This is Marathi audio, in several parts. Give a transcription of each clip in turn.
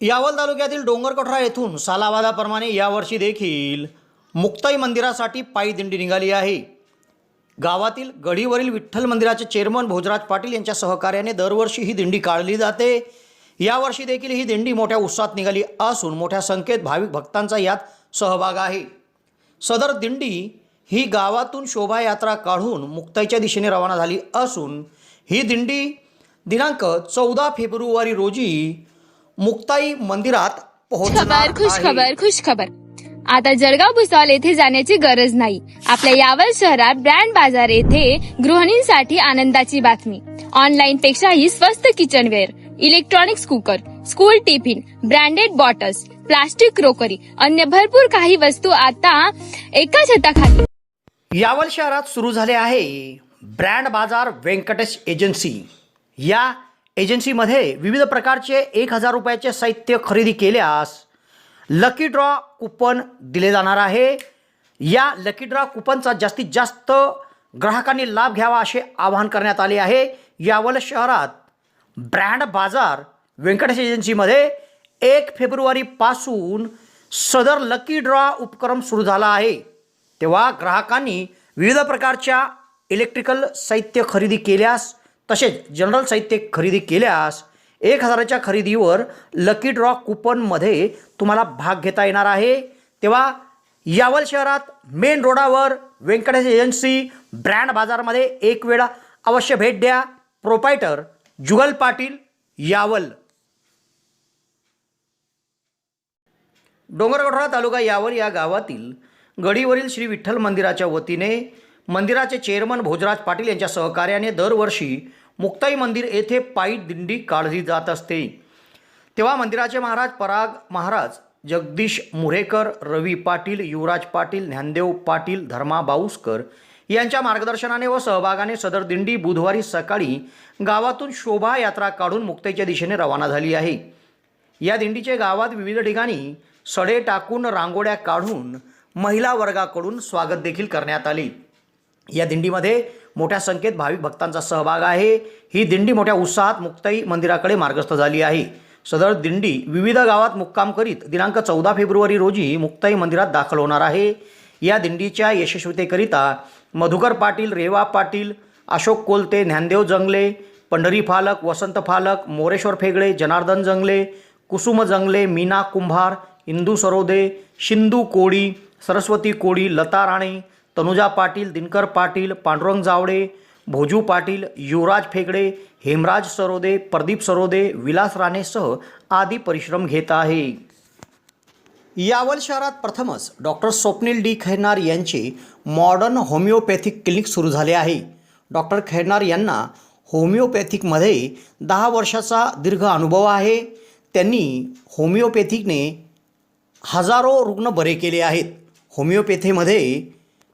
यावल तालुक्यातील डोंगरकोठरा येथून सालावादाप्रमाणे यावर्षी देखील मुक्ताई मंदिरासाठी पायी दिंडी निघाली आहे. गावातील गढीवरील विठ्ठल मंदिराचे चेअरमन भोजराज पाटील यांच्या सहकार्याने दरवर्षी ही दिंडी काढली जाते. यावर्षी देखील ही दिंडी मोठ्या उत्साहात निघाली असून मोठ्या संख्येत भाविक भक्तांचा यात सहभाग आहे. सदर दिंडी ही गावातून शोभायात्रा काढून मुक्ताईच्या दिशेने रवाना झाली असून ही दिंडी दिनांक चौदा फेब्रुवारी रोजी मुक्ताई मंदिरात खबर खुश. खबर खुश खबर. आता जळगाव भुसावळ येथे जाण्याची गरज नाही. आपल्या यावल शहरात ब्रँड बाजार येथे गृहिणींसाठी आनंदाची बातमी. ऑनलाईन पेक्षाही स्वस्त kitchenware electronics cooker school tiffin branded bottles plastic crockery अन्य भरपूर काही वस्तू आता एका छताखाली. यावल शहरात सुरू झाले आहे ब्रँड बाजार व्यंकटेश एजन्सी. या एजन्सीमध्ये विविध प्रकारचे एक हजार रुपयाचे साहित्य खरेदी केल्यास लकी ड्रॉ कुपन दिले जाणार आहे. या लकी ड्रॉ कुपनचा जास्तीत जास्त ग्राहकांनी लाभ घ्यावा असे आवाहन करण्यात आले आहे. यावल शहरात ब्रँड बाजार व्यंकटेश एजन्सीमध्ये एक फेब्रुवारीपासून सदर लकी ड्रॉ उपक्रम सुरू झाला आहे. तेव्हा ग्राहकांनी विविध प्रकारच्या इलेक्ट्रिकल साहित्य खरेदी केल्यास तसेच जनरल साहित्य खरेदी केल्यास एक हजाराच्या खरेदीवर लकी ड्रॉ कुपनमध्ये तुम्हाला भाग घेता येणार आहे. तेव्हा यावल शहरात मेन रोडावर व्यंकटेश एजन्सी ब्रँड बाजारमध्ये एक वेळा अवश्य भेट द्या. प्रोपायटर जुगल पाटील यावल. डोंगरगढरा तालुका यावल या गावातील गडीवरील श्री विठ्ठल मंदिराच्या वतीने मंदिराचे चेअरमन भोजराज पाटील यांच्या सहकार्याने दरवर्षी मुक्ताई मंदिर येथे पायी दिंडी काढली जात असते. तेव्हा मंदिराचे महाराज पराग महाराज जगदीश मुरेकर रवी पाटील युवराज पाटील ज्ञानदेव पाटील धर्मा बाऊसकर यांच्या मार्गदर्शनाने व सहभागाने सदर दिंडी बुधवारी सकाळी गावातून शोभायात्रा काढून मुक्ताईच्या दिशेने रवाना झाली आहे. या दिंडीचे गावात विविध ठिकाणी सडे टाकून रांगोळ्या काढून महिला वर्गाकडून स्वागत देखील करण्यात आले. या दिंडीमध्ये मोठ्या संख्येत भाविक भक्तांचा सहभाग आहे. ही दिंडी मोठ्या उत्साहात मुक्ताई मंदिराकडे मार्गस्थ झाली आहे. सदर दिंडी विविध गावात मुक्काम करीत दिनांक चौदा फेब्रुवारी रोजी मुक्ताई मंदिरात दाखल होणार आहे. या दिंडीच्या यशस्वीतेकरिता मधुकर पाटील रेवा पाटील अशोक कोलते ज्ञानदेव जंगले पंढरी फालक वसंत फालक मोरेश्वर फेगळे जनार्दन जंगले कुसुम जंगले मीना कुंभार इंदू सरोदे शिंदू कोळी सरस्वती कोळी लता राणे तनुजा पाटील दिनकर पाटील पांडुरंग जावडे भोजू पाटील युवराज फेगडे हेमराज सरोदे प्रदीप सरोदे विलास राणेसह आदी परिश्रम घेत आहे. यावल शहरात प्रथमच डॉक्टर स्वप्नील डी खैरनार यांचे मॉडर्न होमिओपॅथिक क्लिनिक सुरू झाले आहे. डॉक्टर खैरनार यांना होमिओपॅथिकमध्ये दहा वर्षाचा दीर्घ अनुभव आहे. त्यांनी होमिओपॅथिकने हजारो रुग्ण बरे केले आहेत. होमिओपॅथीमध्ये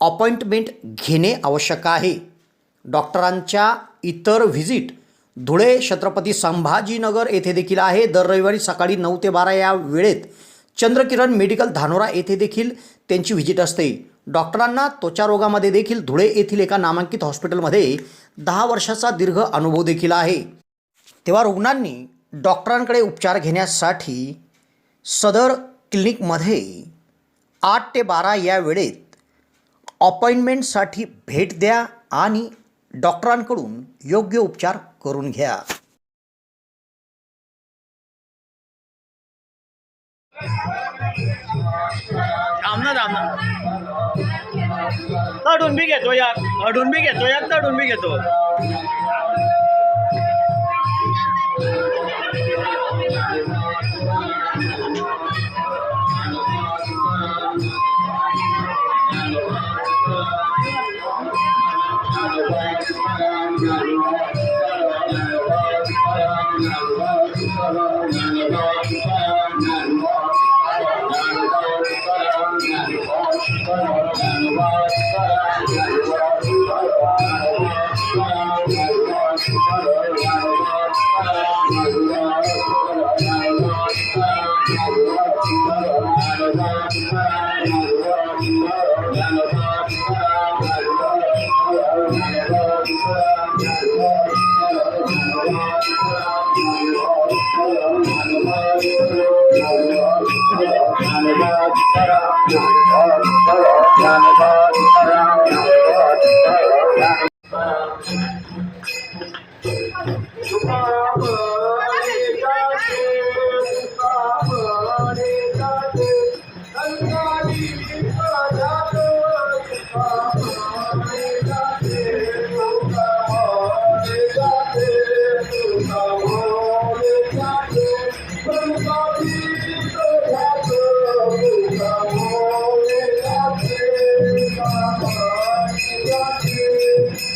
अपॉइंटमेंट घेणे आवश्यक आहे. डॉक्टरांच्या इतर व्हिजिट धुळे छत्रपती संभाजीनगर येथे देखील आहे. दर रविवारी सकाळी नऊ ते बारा या वेळेत चंद्रकिरण मेडिकल धानोरा येथे देखील त्यांची व्हिजिट असते. डॉक्टरांना त्वचारोगामध्ये देखील धुळे येथील एका नामांकित हॉस्पिटलमध्ये दहा वर्षाचा दीर्घ अनुभव देखील आहे. तेव्हा रुग्णांनी डॉक्टरांकडे उपचार घेण्यासाठी सदर क्लिनिकमध्ये आठ ते बारा या वेळेत अपॉइंटमेंटसाठी भेट द्या आणि डॉक्टरांकडून योग्य उपचार करून घ्या. थांब ना तडून बी घेतो यार. अडून बी घेतो यार तडून बी घेतो. Janabad,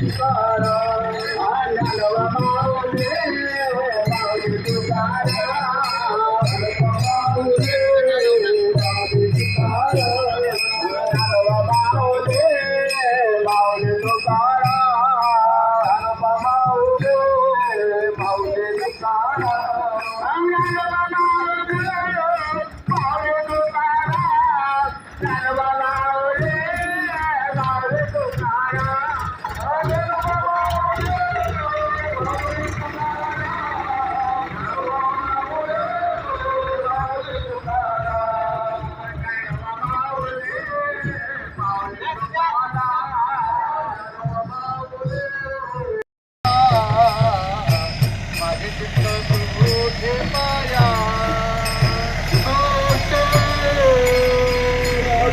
हे माया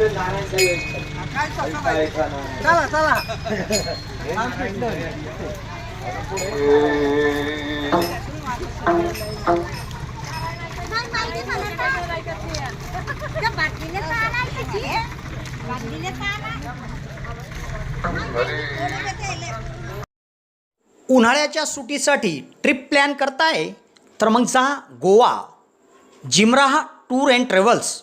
नारायणा उन्हाळ्याच्या सुटीसाठी ट्रिप प्लॅन करताय? तर मग जा Goa. Jimraha tour and travels.